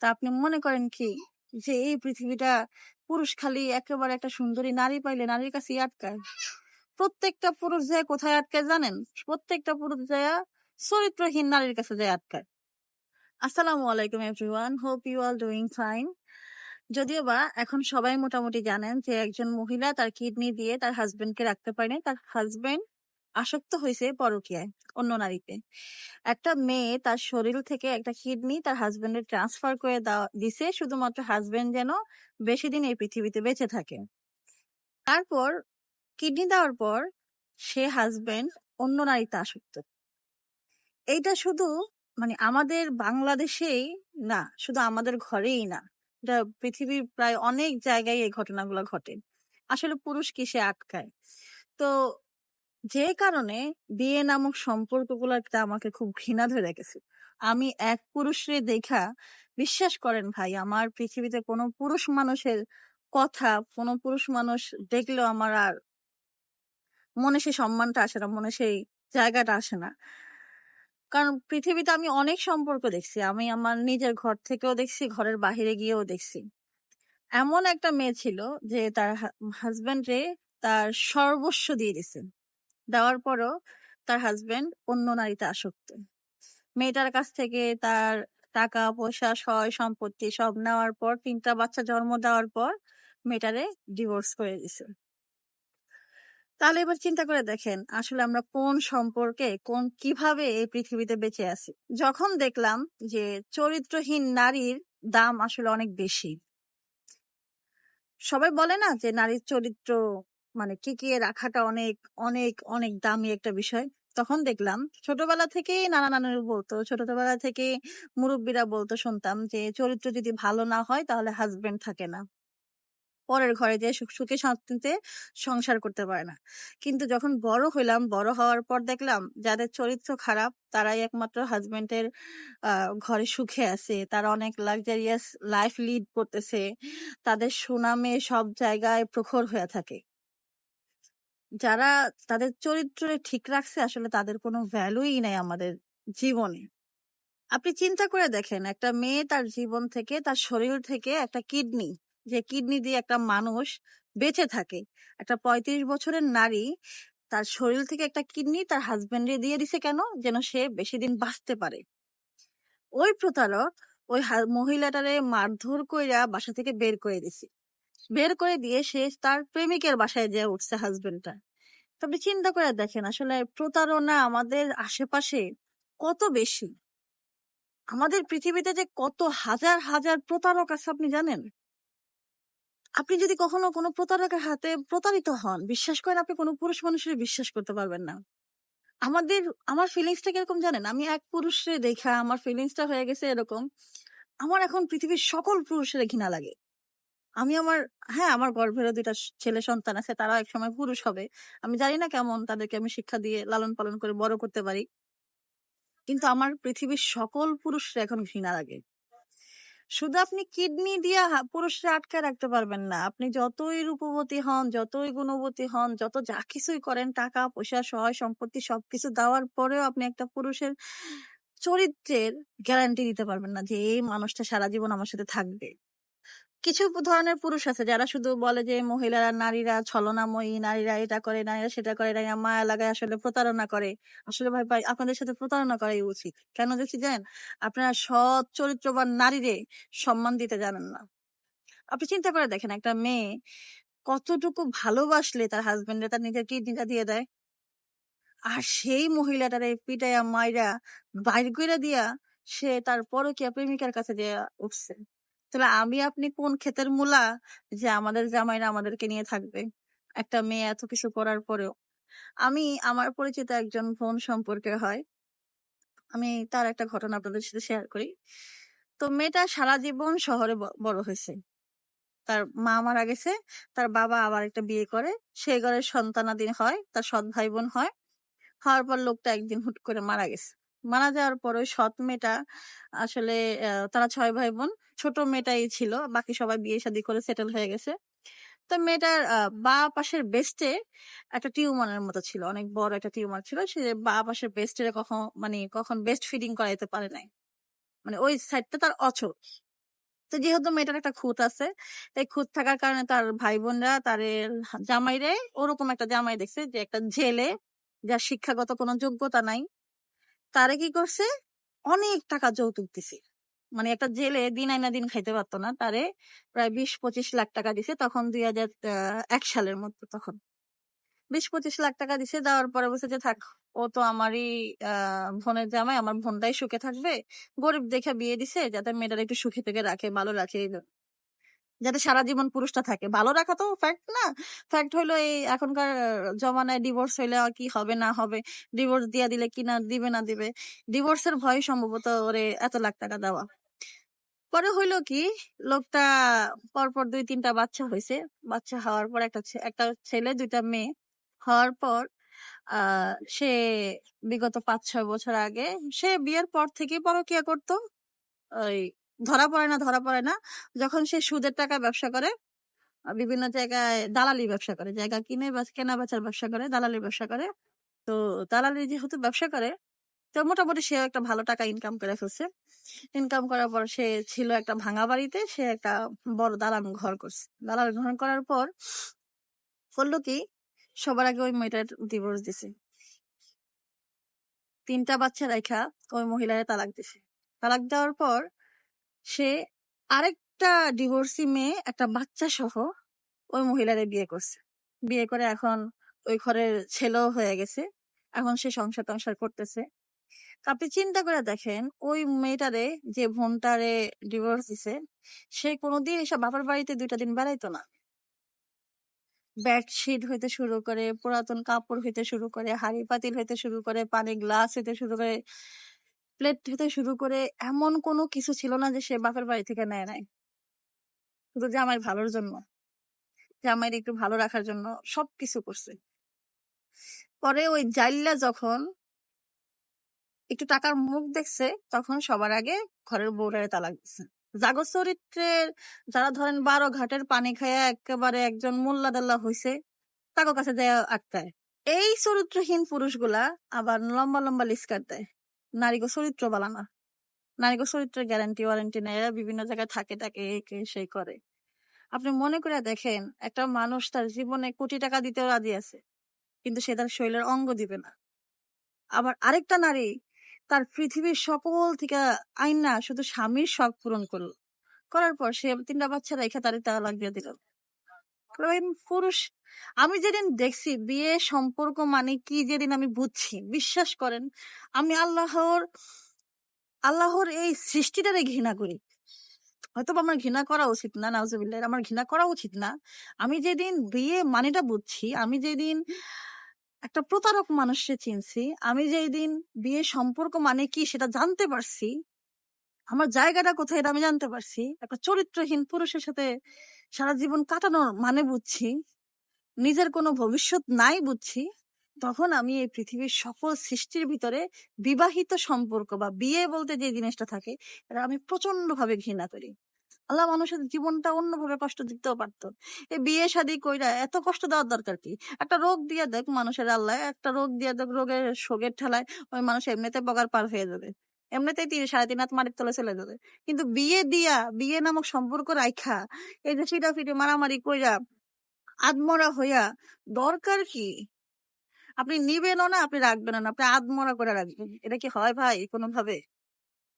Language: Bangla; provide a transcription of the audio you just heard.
তা আপনি মনে করেন কি? যে এই পৃথিবীটা পুরুষ খালি একেবারে একটা সুন্দরী নারী পাইলে নারীর কাছেই আটকায়। প্রত্যেকটা পুরুষ যায় কোথায় আটকায় জানেন? প্রত্যেকটা পুরুষ যায় চরিত্রহীন নারীর কাছে যায় আটকায়। আসসালামু আলাইকুম everyone hope you are doing fine যদিও বা এখন সবাই মোটামুটি জানেন যে একজন মহিলা তার কিডনি দিয়ে তার হাজবেন্ডকে রাখতে পারে তার হাজবেন্ড আসক্ত হয়েছে পরকীয়ায়, অন্য নারীতে। একটা মেয়ে তার শরীর থেকে একটা কিডনি তার হাজবেন্ডের ট্রান্সফার করে দেওয়া, দিছে শুধুমাত্র হাজবেন্ড যেন বেশি দিন এই পৃথিবীতে বেঁচে থাকে। তারপর কিডনি দেওয়ার পর সে হাজবেন্ড অন্য নারীতে আসক্ত। এইটা শুধু মানে আমাদের বাংলাদেশেই না, শুধু আমাদের ঘরেই না। এটা পৃথিবীর প্রায় অনেক জায়গায় এই ঘটনাগুলো ঘটে। আসলে পুরুষ কিসে আটকায়? তো যে কারণে বিয়ে নামক সম্পর্কগুলোতে আমাকে খুব ঘৃণা ধরে গেছে আমি এক পুরুষরে দেখা বিশ্বাস করেন ভাই, আমার পৃথিবীতে কোনো পুরুষ মানুষের কথা, কোনো পুরুষ মানুষ দেখলেও আমার আর মনে সেই সম্মানটা আসে না, মনে সেই জায়গাটা আসে না। কারণ পৃথিবীতে আমি অনেক সম্পর্ক দেখছি, আমি আমার নিজের ঘর থেকেও দেখছি, ঘরের বাহিরে গিয়েও দেখছি। এমন একটা মেয়ে ছিল যে তার হাজবেন্ড তার সর্বস্ব দিয়ে দিছে। দেওয়ার পরও তার হাজবেন্ড অন্য নারীতে আসক্ত। মেয়েটার কাছ থেকে তার টাকা, পয়সা, সয়, সম্পত্তি সব নেওয়ার পর, তিনটা বাচ্চা জন্ম দেওয়ার পর মেয়েটারে ডিভোর্স করে দিছে। তাহলে এবার চিন্তা করে দেখেন, আসলে আমরা কোন সম্পর্কে, কোন কীভাবে এই পৃথিবীতে বেঁচে আছি? যখন দেখলাম যে চরিত্রহীন নারীর দাম আসলে অনেক বেশি। সবাই বলে না যে নারীর চরিত্র মানে টিকিয়ে রাখাটা অনেক অনেক অনেক দামি একটা বিষয়। তখন দেখলাম ছোটবেলা থেকেই নানা নানুর বলতো, ছোটবেলা থেকে মুরব্বীরা বলতো শুনতাম যে, চরিত্র যদি ভালো না হয় তাহলে হাজবেন্ড থাকে না। পরের ঘরে যে সুখ শান্তিতে সংসার করতে পারে না। কিন্তু যখন বড় হইলাম, বড় হওয়ার পর দেখলাম যাদের চরিত্র খারাপ তারাই একমাত্র হাজবেন্ডের ঘরে সুখে আছে। তারা অনেক লাক্সারিয়াস লাইফ লিড করতেছে। তাদের সুনামে সব জায়গায় প্রখর হয়ে থাকে। যারা তাদের চরিত্র ঠিক রাখছে, আসলে তাদের কোনো ভ্যালুই নাই আমাদের জীবনে। আপনি চিন্তা করে দেখেন, একটা মেয়ে তার জীবন থেকে, তার শরীর থেকে একটা কিডনি যে কিডনি দিয়ে একটা মানুষ বেঁচে থাকে। একটা পঁয়ত্রিশ বছরের নারী তার শরীর থেকে একটা কিডনি তার হাজবেন্ডে দিয়ে দিছে কেন? যেন সে বেশি দিন বাঁচতে পারে। ওই প্রতারক ওই মহিলাটারে মারধর কইরা বাসা থেকে বের করে দিছে। বের করে দিয়ে সে তার প্রেমিকের বাসায় যে উঠছে হাজবেন্ডটা তবে চিন্তা করে দেখেন, আসলে প্রতারণা আমাদের আশেপাশে কত বেশি? আমাদের পৃথিবীতে যে কত হাজার হাজার প্রতারক আছে আপনি জানেন? আপনি যদি কখনো কোনো প্রতারকের হাতে প্রতারিত হন, বিশ্বাস করেন আপনি কোনো পুরুষ মানুষের বিশ্বাস করতে পারবেন না। আমাদের, আমার ফিলিংসটা কীরকম জানেন? আমি এক পুরুষে দেখা, আমার ফিলিংসটা হয়ে গেছে এরকম। আমার এখন পৃথিবীর সকল পুরুষের ঘৃণা লাগে। আমি আমার হ্যাঁ আমার গর্ভেরও দুইটা ছেলে সন্তান আছে, তারা এক সময় পুরুষ হবে। আমি জানি না কেমন তাদেরকে আমি শিক্ষা দিয়ে লালন পালন করে বড় করতে পারি। কিন্তু আমার পৃথিবীর সকল পুরুষরা এখন ঘৃণা লাগে। শুধু আপনি কিডনি দিয়ে পুরুষরা আটকে রাখতে পারবেন না। আপনি যতই রূপবতী হন, যতই গুণবতী হন, যত যা কিছুই করেন, টাকা, পয়সা, সহায় সম্পত্তি, সবকিছু দেওয়ার পরেও আপনি একটা পুরুষের চরিত্রের গ্যারান্টি দিতে পারবেন না যে এই মানুষটা সারা জীবন আমার সাথে থাকবে। কিছু ধরনের পুরুষ আছে যারা শুধু বলে যে মহিলারা নারীরা ছলনাময়ী, নারীরা এটা করে, নারীরা সেটা করে, নারীরা মায়া লাগায় আসলে প্রতারণা করে। আসলে ভাই ভাই, আপনাদের সাথে প্রতারণা করাই উচিত। কেন দেখছি জানেন? আপনারা সৎ, চরিত্রবান নারীরে সম্মান দিতে জানেন না। আপনি চিন্তা করে দেখেন, একটা মেয়ে কতটুকু ভালোবাসলে তার হাজবেন্ডে তার নিজের কিডনিটা দিয়ে দেয়। আর সেই মহিলাটারে পিটাইয়া, মাইরা বাইর করে দিয়া সে তার পরকিয়া প্রেমিকার কাছে দিয়ে উঠছে। তাহলে আমি আপনি কোন ক্ষেতের মূলা যে আমাদের জামাইরা আমাদেরকে নিয়ে থাকবে? একটা মেয়ে এত কিছু করার পরেও। আমি, আমার পরিচিত একজন বোন সম্পর্কে হয়। আমি তার একটা ঘটনা আপনাদের সাথে শেয়ার করি। তো মেয়েটা সারা জীবন শহরে বড় হয়েছে। তার মা মারা গেছে, তার বাবা আবার একটা বিয়ে করে। সেই ঘরের সন্তানাধীন হয়, তার সৎ ভাই বোন হয়। হওয়ার পর লোকটা একদিন হুট করে মারা গেছে। মারা যাওয়ার পর ওই সৎ মেয়েটা আসলে তারা ছয় ভাই বোন ছোট মেয়েটাই ছিল, বাকি সবাই বিয়ে শাদী করে সেটেল হয়ে গেছে। তো মেয়েটার বা পাশের বেস্টে একটা টিউমারের মতো ছিল, অনেক বড় একটা টিউমার ছিল, সে বা পাশের বেস্টে কখন মানে কখন বেস্ট ফিডিং করাইতে পারে নাই। মানে ওই সাইডটা তার অচল। তো যেহেতু মেয়েটার একটা খুঁত আছে এই খুঁত থাকার কারণে তার ভাই বোনরা তার জামাইরে ওরকম একটা জামাই দেখছে যে একটা জেলে, যার শিক্ষাগত কোনো যোগ্যতা নাই। তারে কি করছে? অনেক টাকা যৌতুক দিছে। মানে একটা জেলে দিন আইনা দিন খাইতে পারতো না, তারে প্রায় বিশ পঁচিশ লাখ টাকা দিছে তখন দুই হাজার এক সালের মতো তখন। বিশ পঁচিশ লাখ টাকা দিছে, দেওয়ার পরে বলছে যে, থাক, ও তো আমারই বোনের জামাই, আমার বোনটাই সুখে থাকবে। গরিব দেখে বিয়ে দিছে, যাতে মেয়েটার একটু সুখে থেকে রাখে, ভালো রাখে। যাতে সারা জীবন পুরুষটা থাকে। ভালো রাখা তো ফ্যাক্ট না। ফ্যাক্ট হইল এই এখনকার জমানায় ডিভোর্স হইলে কি হবে না হবে। ডিভোর্স দিয়া দিলে কি না দিবে না দিবে। ডিভোর্সের ভয় সম্ভবত ওরে এত লাখ টাকা দেওয়া। পরে হইল কি, লোকটা পরপর দুই তিনটা বাচ্চা হয়েছে বাচ্চা হওয়ার পর একটা একটা ছেলে, দুইটা মেয়ে হওয়ার পর সে বিগত পাঁচ ছয় বছর আগে সে বিয়ের পর থেকে পরকিয়া করতো। ওই ধরা পড়ে না, ধরা পড়ে না। যখন সে সুদের টাকা ব্যবসা করে বিভিন্ন জায়গায় দালালি ব্যবসা করে, জায়গা কিনে বা কেনা বেচার ব্যবসা করে দালালি ব্যবসা করে। তো দালালি যেহেতু ব্যবসা করে, তো মোটামুটি সে একটা ভালো টাকা ইনকাম করে ফেলছে। ইনকাম করার পর সে ছিল একটা ভাঙা বাড়িতে, সে একটা বড় দালান ঘর করছে। দালান ঘর করার পর করল কি, সবার আগে ওই মেয়েটার ডিভোর্স দিছে। তিনটা বাচ্চা রাখা ওই মহিলারে তালাক দিছে। তালাক দেওয়ার পর সে আরেকটা ডিভোর্সি মেয়ে, একটা বাচ্চা সহ ওই মহিলারে বিয়ে করছে। বিয়ে করে এখন ওই ঘরের ছেলেও হয়ে গেছে। এখন সে সংসার টংসার করতেছে। আপনি চিন্তা করে দেখেন, ওই মেয়েটারে যে বোনটারে ডিভোর্স দিছে, সে কোনোদিন এসব বাবার বাড়িতে দুইটা দিন বেড়াইতো না। বেডশিট হইতে শুরু করে, পুরাতন কাপড় হইতে শুরু করে হাড়ি পাতিল হইতে শুরু করে, পানি গ্লাস হইতে শুরু করে প্লেট থেকে শুরু করে এমন কোনো কিছু ছিল না যে সে বাপের বাড়ি থেকে নেয় নাই। শুধু জামাই ভালোর জন্য। জামাইয়ের একটু ভালো রাখার জন্য সবকিছু করছে। পরে ওই জাইল্লা যখন একটু টাকার মুখ দেখছে, তখন সবার আগে ঘরের বউটারে তালাক দিচ্ছে। জাগো চরিত্রের যারা ধরেন বারো ঘাটের পানি খায়া একেবারে একজন মোল্লা দাল্লা হইছে তাকে কাছে দেয় আটকায়। এই চরিত্রহীন পুরুষগুলা আবার লম্বা লম্বা লিস্কার দেয়। নারীগো চরিত্র বালানা নারীগো চরিত্রের গ্যারান্টি ওয়ারেন্টি নেয়, এরা বিভিন্ন জায়গায় থাকে, তাকে এই কে সেই করে। আপনি মনে করে দেখেন, একটা মানুষ তার জীবনে কোটি টাকা দিতেও রাজি আছে, কিন্তু সে তার শরীরের অঙ্গ দিবে না। আবার আরেকটা নারী, তার পৃথিবীর সকল থেকে আইনা শুধু স্বামীর শখ পূরণ করল। করার পর সে তিনটা বাচ্চা রেখে তার তালাক দিয়ে দিল। পুরুষ। আমি যেদিন দেখছি বিয়ে সম্পর্ক মানে কি যেদিন আমি বুঝছি, বিশ্বাস করেন, আমি আল্লাহর আল্লাহর এই সৃষ্টিটারে ঘৃণা করি। হয়তো আমার ঘৃণা করা উচিত না, নাউজুবিল্লাহ, আমার ঘৃণা করা উচিত না। আমি যেদিন বিয়ে মানেটা বুঝছি, আমি যেদিন একটা প্রতারক মানুষকে চিনছি, আমি যেদিন বিয়ে সম্পর্ক মানে কি সেটা জানতে পারছি আমার জায়গাটা কোথায় এটা আমি জানতে পারছি। একটা চরিত্রহীন পুরুষের সাথে সারা জীবন কাটানোর মানে বুঝছি। নিজের কোনো ভবিষ্যৎ নাই বুঝছি। তখন আমি এই পৃথিবীর সকল সৃষ্টির ভিতরে বিবাহিত সম্পর্ক বা বিয়ে বলতে যে জিনিসটা থাকে, এটা আমি প্রচণ্ড ভাবে ঘৃণা করি। আল্লাহ মানুষের জীবনটা অন্যভাবে কষ্ট দিতেও পারতো। এই বিয়ে শাদি কইরা এত কষ্ট দেওয়ার দরকার কি? একটা রোগ দিয়ে দেখ মানুষের আল্লাহ, একটা রোগ দিয়ে দেখ রোগের শোকের ঠেলায় ওই মানুষ এমনিতে বগার পার হয়ে যাবে। এমনিতেই তিন সাড়ে তিন হাত মারের তলে চলে যাবে কিন্তু বিয়ে দিয়া, বিয়ে নামক সম্পর্ক রাইখা, এই যে ফিটা ফিটে মারামারি কইরা আদমরা হইয়া দরকার কি? আপনি নিবেনও না, আপনি রাখবেন না, আপনি আদমরা করে রাখবেন। এটা কি হয় ভাই কোনোভাবে?